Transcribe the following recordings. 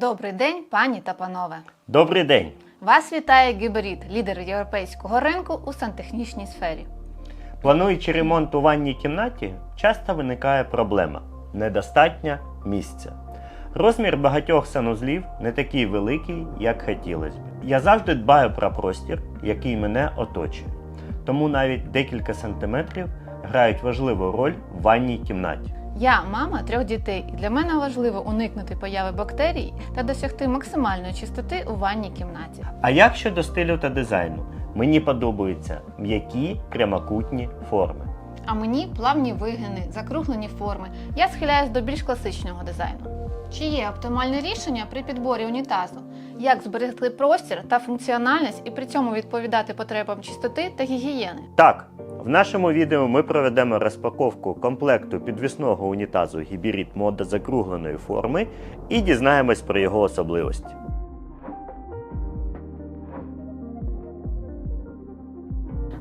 Добрий день, пані та панове! Добрий день! Вас вітає Гіберіт, лідер європейського ринку у сантехнічній сфері. Плануючи ремонт у ванній кімнаті, часто виникає проблема недостатньо місця. Розмір багатьох санузлів не такий великий, як хотілося б. Я завжди дбаю про простір, який мене оточує. Тому навіть декілька сантиметрів грають важливу роль в ванній кімнаті. Я мама трьох дітей, і для мене важливо уникнути появи бактерій та досягти максимальної чистоти у ванній кімнаті. А як щодо стилю та дизайну? Мені подобаються м'які прямокутні форми. А мені плавні вигини, закруглені форми. Я схиляюсь до більш класичного дизайну. Чи є оптимальне рішення при підборі унітазу? Як зберегти простір та функціональність і при цьому відповідати потребам чистоти та гігієни? Так, в нашому відео ми проведемо розпаковку комплекту підвісного унітазу Гібіріт мода закругленої форми і дізнаємось про його особливості.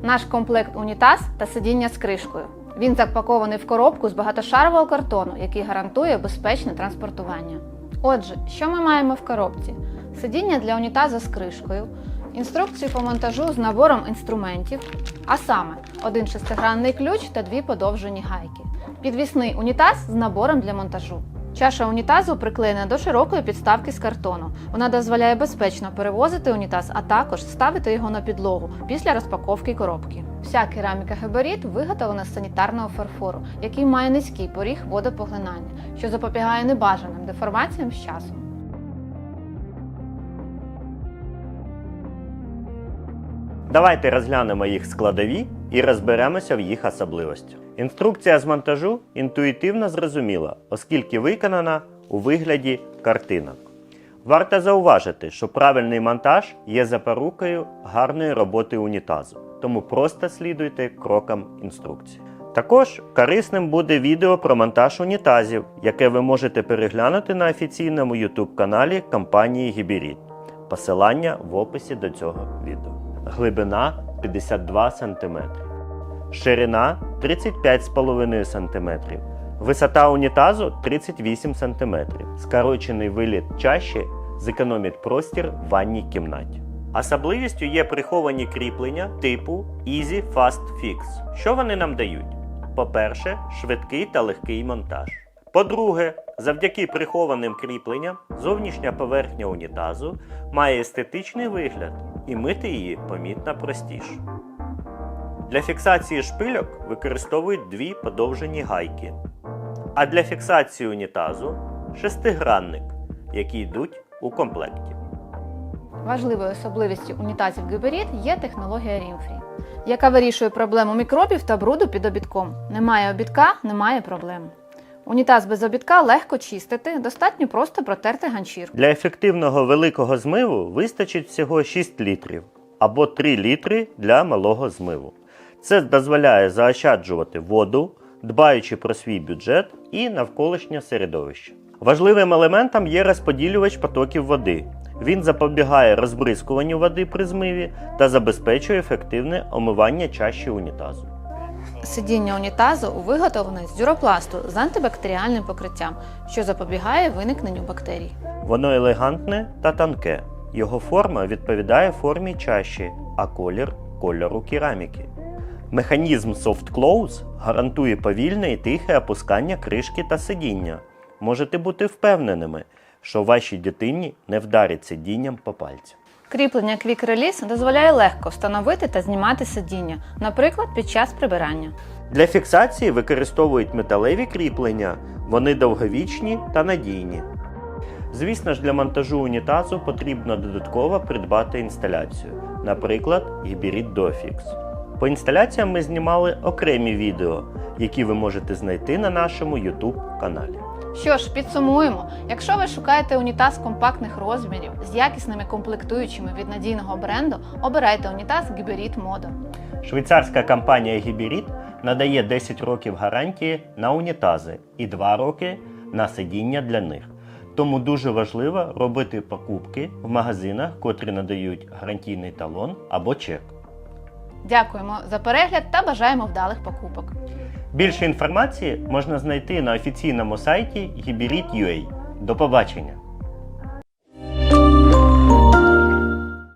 Наш комплект унітаз та сидіння з кришкою. Він запакований в коробку з багатошарового картону, який гарантує безпечне транспортування. Отже, що ми маємо в коробці? Сидіння для унітазу з кришкою, інструкцію по монтажу з набором інструментів, а саме один шестигранний ключ та дві подовжені гайки. Підвісний унітаз з набором для монтажу. Чаша унітазу приклеєна до широкої підставки з картону. Вона дозволяє безпечно перевозити унітаз, а також ставити його на підлогу після розпаковки коробки. Вся кераміка габарит виготовлена з санітарного фарфору, який має низький поріг водопоглинання, що запобігає небажаним деформаціям з часом. Давайте розглянемо їх складові і розберемося в їх особливостях. Інструкція з монтажу інтуїтивно зрозуміла, оскільки виконана у вигляді картинок. Варто зауважити, що правильний монтаж є запорукою гарної роботи унітазу, тому просто слідуйте крокам інструкції. Також корисним буде відео про монтаж унітазів, яке ви можете переглянути на офіційному YouTube каналі компанії Гібіріт. Посилання в описі до цього відео. Глибина 52 см, ширина 35,5 см, висота унітазу 38 см. Скорочений виліт чаші зекономить простір в ванній кімнаті. Особливістю є приховані кріплення типу Easy Fast Fix. Що вони нам дають? По-перше, швидкий та легкий монтаж. По-друге, завдяки прихованим кріпленням зовнішня поверхня унітазу має естетичний вигляд і мити її помітно простіше. Для фіксації шпильок використовують дві подовжені гайки. А для фіксації унітазу шестигранник, які йдуть у комплекті. Важливою особливістю унітазів Гіберіт є технологія Rimfree, яка вирішує проблему мікробів та бруду під обідком. Немає обідка, немає проблем. Унітаз без обідка легко чистити, достатньо просто протерти ганчірку. Для ефективного великого змиву вистачить всього 6 літрів або 3 літри для малого змиву. Це дозволяє заощаджувати воду, дбаючи про свій бюджет і навколишнє середовище. Важливим елементом є розподілювач потоків води. Він запобігає розбризкуванню води при змиві та забезпечує ефективне омивання чаші унітазу. Сидіння унітазу виготовлене з дюропласту з антибактеріальним покриттям, що запобігає виникненню бактерій. Воно елегантне та тонке. Його форма відповідає формі чаші, а колір кольору кераміки. Механізм Soft Close гарантує повільне і тихе опускання кришки та сидіння. Можете бути впевненими, що вашій дитині не вдарить сидінням по пальцю. Кріплення Quick Release дозволяє легко встановити та знімати сидіння, наприклад, під час прибирання. Для фіксації використовують металеві кріплення, вони довговічні та надійні. Звісно ж, для монтажу унітазу потрібно додатково придбати інсталяцію, наприклад, гібрид Dofix. По інсталяціям ми знімали окремі відео, які ви можете знайти на нашому YouTube каналі. Що ж, підсумуємо, якщо ви шукаєте унітаз компактних розмірів з якісними комплектуючими від надійного бренду, обирайте унітаз Гіберіт Modo. Швейцарська компанія Hybrid надає 10 років гарантії на унітази і 2 роки на сидіння для них. Тому дуже важливо робити покупки в магазинах, котрі надають гарантійний талон або чек. Дякуємо за перегляд та бажаємо вдалих покупок. Більше інформації можна знайти на офіційному сайті Hybrid.ua. До побачення!